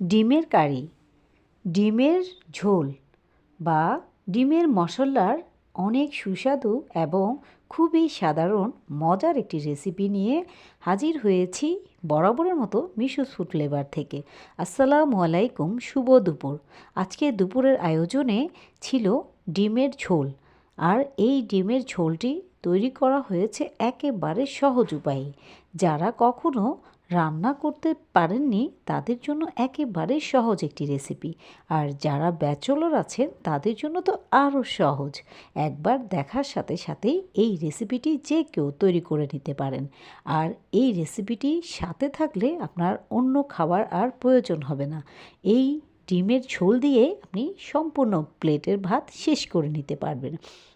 ডিমের কারি, ডিমের ঝোল বা ডিমের মশলার অনেক সুস্বাদু এবং খুবই সাধারণ, মজার একটি রেসিপি নিয়ে হাজির হয়েছি বরাবরের মতো মিশো ফুড ফ্লেভার থেকে। আসসালামু আলাইকুম, শুভ দুপুর। আজকে দুপুরের আয়োজনে ছিল ডিমের ঝোল আর এই ডিমের ঝোলটি তৈরি করা হয়েছে একেবারে সহজ উপায়ে। যারা কখনো রান্না করতে পারেননি, তাদের জন্য একেবারে সহজ একটি রেসিপি। আর যারা ব্যাচলর আছেন, তাদের জন্য তো আরও সহজ। একবার দেখার সাথে সাথেই এই রেসিপিটি যে কেউ তৈরি করে নিতে পারেন। আর এই রেসিপিটি সাথে থাকলে আপনার অন্য খাবার আর প্রয়োজন হবে না। এই ডিমের ঝোল দিয়ে আপনি সম্পূর্ণ প্লেটের ভাত শেষ করে নিতে পারবেন।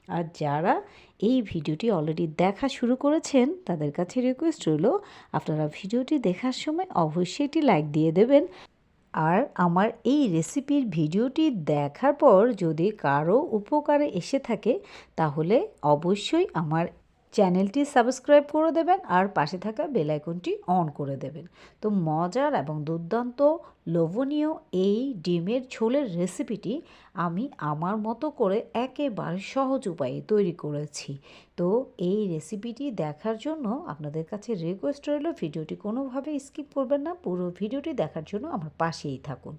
আর যারা এই ভিডিওটি অলরেডি দেখা শুরু করেছেন, তাদের কাছে রিকোয়েস্ট রইল, আপনারা ভিডিওটি দেখার সময় অবশ্যই একটি লাইক দিয়ে দেবেন। আর আমার এই রেসিপির ভিডিওটি দেখার পর যদি কারও উপকারে এসে থাকে, তাহলে অবশ্যই আমার চ্যানেলটি সাবস্ক্রাইব করে দেবেন আর পাশে থাকা বেল আইকনটি অন করে দেবেন। তো মজার এবং দুর্দান্ত, লোভনীয় এই ডিমের ঝোলের রেসিপিটি আমি আমার মতো করে একেবারে সহজ উপায়ে তৈরি করেছি। তো এই রেসিপিটি দেখার জন্য আপনাদের কাছে রিকোয়েস্ট রইল, ভিডিওটি কোনোভাবে স্কিপ করবেন না, পুরো ভিডিওটি দেখার জন্য আমার পাশেই থাকুন।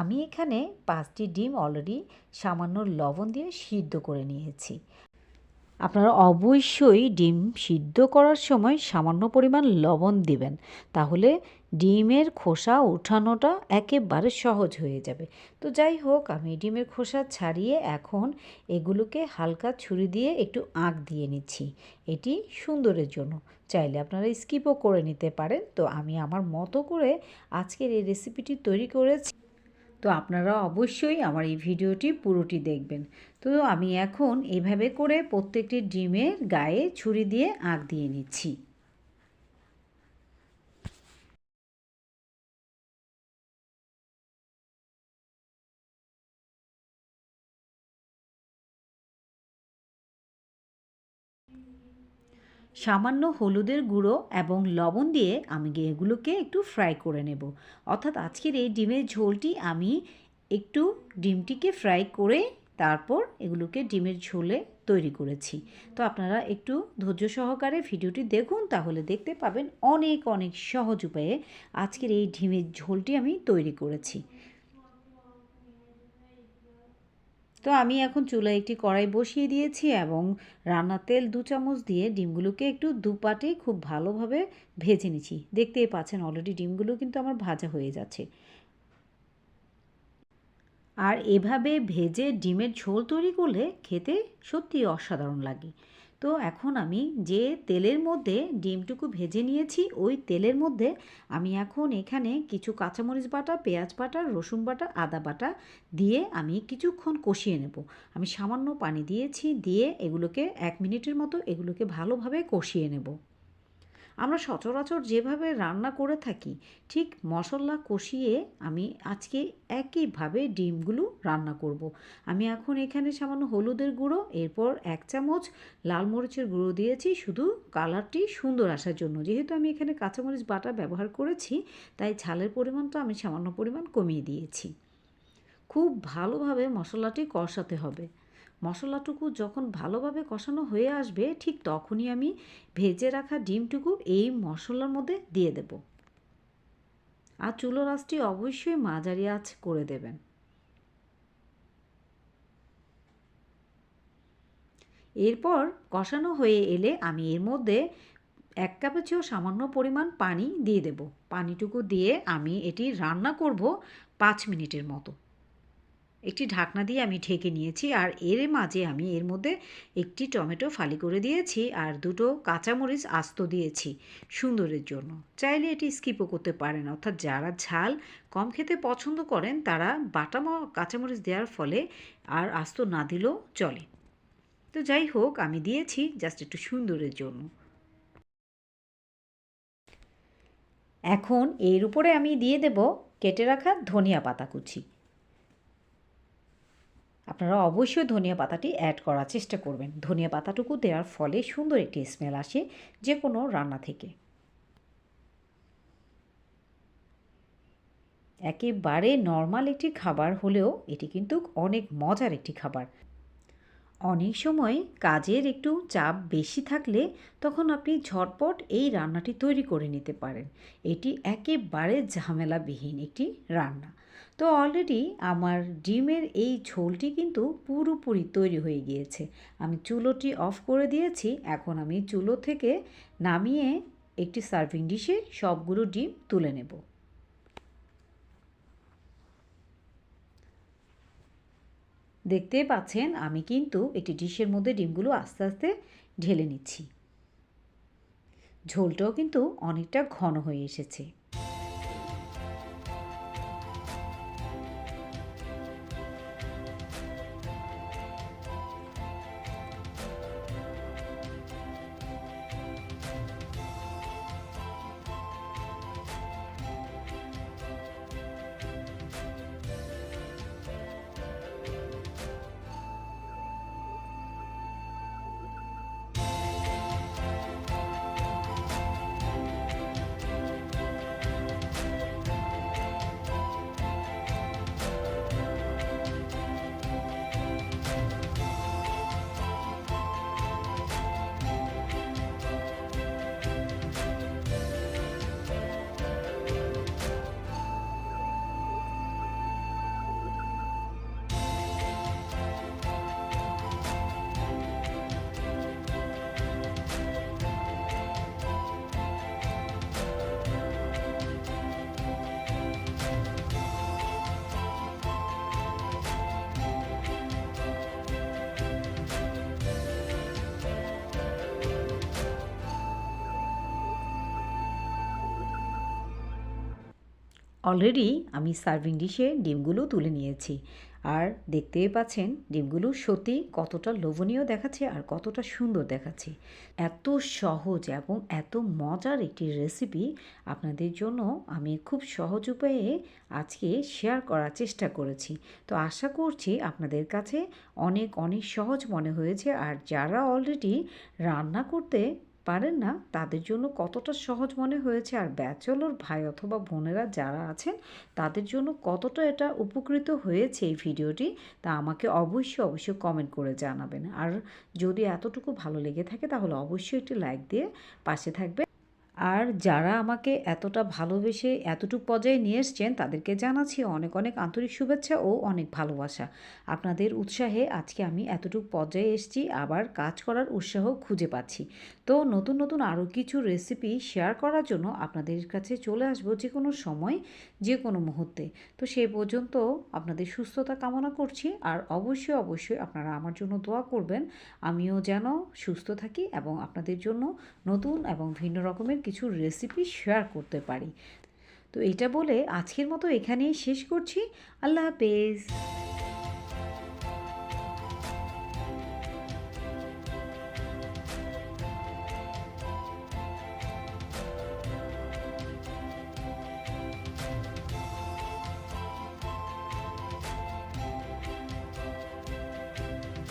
আমি এখানে পাঁচটি ডিম অলরেডি সামান্য লবণ দিয়ে সিদ্ধ করে নিয়েছি। আপনারা অবশ্যই ডিম সিদ্ধ করার সময় সামান্য পরিমাণ লবণ দিবেন। তাহলে ডিমের খোসা ওঠানোটা একেবারে সহজ হয়ে যাবে। তো যাই হোক, আমি ডিমের খোসা ছাড়িয়ে এখন এগুলোকে হালকা ছুরি দিয়ে একটু আঁক দিয়ে নিচ্ছি। এটি সুন্দরের জন্য। চাইলে আপনারা স্কিপও করে নিতে পারেন। তো আমি আমার মতো করে আজকের এই রেসিপিটি তৈরি করেছি। তো আপনারা অবশ্যই আমার এই ভিডিওটি পুরোটি দেখবেন। তো আমি এখন এভাবে করে প্রত্যেকটি ডিমের গায়ে ছুরি দিয়ে আঁক দিয়ে নিচ্ছি। সামান্য হলুদের গুঁড়ো এবং লবণ দিয়ে আমি এগুলোকে একটু ফ্রাই করে নেব। অর্থাৎ আজকের এই ডিমের ঝোলটি আমি একটু ডিমটিকে ফ্রাই করে তারপর এগুলোকে ডিমের ঝোলে তৈরি করেছি। তো আপনারা একটু ধৈর্য সহকারে ভিডিওটি দেখুন, তাহলে দেখতে পাবেন অনেক অনেক সহজ উপায়ে আজকের এই ডিমের ঝোলটি আমি তৈরি করেছি। তো আমি এখন চুলায় একটি কড়াই বসিয়ে দিয়েছি এবং রান্না তেল দু চামচ দিয়ে ডিমগুলোকে একটু দুপাটে খুব ভালোভাবে ভেজে নিচ্ছি। দেখতেই পাচ্ছেন অলরেডি ডিমগুলো কিন্তু আমার ভাজা হয়ে যাচ্ছে। আর এভাবে ভেজে ডিমের ঝোল তৈরি করলে খেতে সত্যি অসাধারণ লাগে। তো এখন আমি যে তেলের মধ্যে ডিমটুকু ভেজে নিয়েছি, ওই তেলের মধ্যে আমি এখন এখানে কিছু কাঁচামরিচ বাটা, পেঁয়াজ বাটা, রসুন বাটা, আদা বাটা দিয়ে আমি কিছুক্ষণ কষিয়ে নেব। আমি সামান্য পানি দিয়েছি, দিয়ে এগুলোকে এক মিনিটের মতো এগুলোকে ভালোভাবে কষিয়ে নেব। আমরা সচরাচর যেভাবে রান্না করে থাকি, ঠিক মশলা কষিয়ে আমি আজকে একইভাবে ডিমগুলো রান্না করব। আমি এখন এখানে সামান্য হলুদের গুঁড়ো, এরপর এক চামচ লাল মরিচের গুঁড়ো দিয়েছি, শুধু কালারটি সুন্দর আসার জন্য। যেহেতু আমি এখানে কাঁচামরিচ বাটা ব্যবহার করেছি, তাই ঝালের পরিমাণটা আমি সামান্য পরিমাণ কমিয়ে দিয়েছি। খুব ভালোভাবে মশলাটি কষাতে হবে। মশলাটুকু যখন ভালোভাবে কষানো হয়ে আসবে, ঠিক তখনই আমি ভেজে রাখা ডিমটুকু এই মশলার মধ্যে দিয়ে দেব। আর চুলো রাসটি অবশ্যই মাঝারি আঁচ করে দেবেন। এরপর কষানো হয়ে এলে আমি এর মধ্যে এক কাপের চেয়েও সামান্য পরিমাণ পানি দিয়ে দেব। পানিটুকু দিয়ে আমি এটি রান্না করব পাঁচ মিনিটের মতো। একটি ঢাকনা দিয়ে আমি ঢেকে নিয়েছি আর এর মাঝে আমি এর মধ্যে একটি টমেটো ফালি করে দিয়েছি আর দুটো কাঁচামরিচ আস্ত দিয়েছি সুন্দরের জন্য। চাইলে এটি স্কিপও করতে পারেন, অর্থাৎ যারা ঝাল কম খেতে পছন্দ করেন তারা বাটা কাঁচামরিচ দেওয়ার ফলে আর আস্ত না দিলেও চলে। তো যাই হোক, আমি দিয়েছি জাস্ট একটু সুন্দরের জন্য। এখন এর উপরে আমি দিয়ে দেব কেটে রাখা ধনিয়া পাতা কুচি। আপনারা অবশ্যই ধনিয়া পাতাটি অ্যাড করার চেষ্টা করবেন। ধনিয়া পাতাটুকু দেওয়ার ফলে সুন্দর একটি স্মেল আসে যে কোনো রান্না থেকে। একেবারে নর্মাল একটি খাবার হলেও এটি কিন্তু অনেক মজার একটি খাবার। অনেক সময় কাজের একটু চাপ বেশি থাকলে তখন আপনি ঝটপট এই রান্নাটি তৈরি করে নিতে পারেন। এটি একেবারে ঝামেলাবিহীন একটি রান্না। তো অলরেডি আমার ডিমের এই ঝোলটি কিন্তু পুরোপুরি তৈরি হয়ে গিয়েছে। আমি চুলোটি অফ করে দিয়েছি, এখন আমি চুলো থেকে নামিয়ে একটি সার্ভিং ডিশে সবগুলো ডিম তুলে নেব। দেখতেই পাচ্ছেন, আমি কিন্তু একটি ডিশের মধ্যে ডিমগুলো আস্তে আস্তে ঢেলে নিচ্ছি। ঝোলটাও কিন্তু অনেকটা ঘন হয়ে এসেছে। অলরেডি আমি সার্ভিং ডিশে ডিমগুলো তুলে নিয়েছি। আর দেখতেই পাচ্ছেন, ডিমগুলো সত্যি কতটা লোভনীয় দেখাচ্ছে আর কতটা সুন্দর দেখাচ্ছে। এত সহজ এবং এত মজার একটি রেসিপি আপনাদের জন্য আমি খুব সহজ উপায়ে আজকে শেয়ার করার চেষ্টা করেছি। তো আশা করছি আপনাদের কাছে অনেক অনেক সহজ মনে হয়েছে আর যারা অলরেডি রান্না করতে পারেন না, তাদের জন্য কতটা সহজ মনে হয়েছে আর ব্যাচলর ভাই অথবা বোনেরা যারা আছেন, তাদের জন্য কতটা এটা উপকৃত হয়েছে এই ভিডিওটি, তা আমাকে অবশ্যই অবশ্যই কমেন্ট করে জানাবেন। আর যদি এতটুকু ভালো লেগে থাকে, তাহলে অবশ্যই একটি লাইক দিয়ে পাশে থাকবে আর যারা আমাকে এতটা ভালোবেসে এতটুকু পর্যায়ে নিয়ে এসছেন, তাদেরকে জানাচ্ছি অনেক অনেক আন্তরিক শুভেচ্ছা ও অনেক ভালোবাসা। আপনাদের উৎসাহে আজকে আমি এতটুকু পর্যায়ে এসেছি, আবার কাজ করার উৎসাহ খুঁজে পাচ্ছি। তো নতুন নতুন আরও কিছু রেসিপি শেয়ার করার জন্য আপনাদের কাছে চলে আসব যে কোনো সময় যে কোনো মুহূর্তে। তো সেই পর্যন্ত আপনাদের সুস্থতা কামনা করছি, আর অবশ্যই অবশ্যই আপনারা আমার জন্য দোয়া করবেন। আমিও যেন সুস্থ থাকি এবং আপনাদের জন্য নতুন এবং ভিন্ন রকমের কিছু রেসিপি শেয়ার করতে পারি। তো এটা বলে আজকের মতো এখানেই শেষ করছি। আল্লাহ হাফেজ।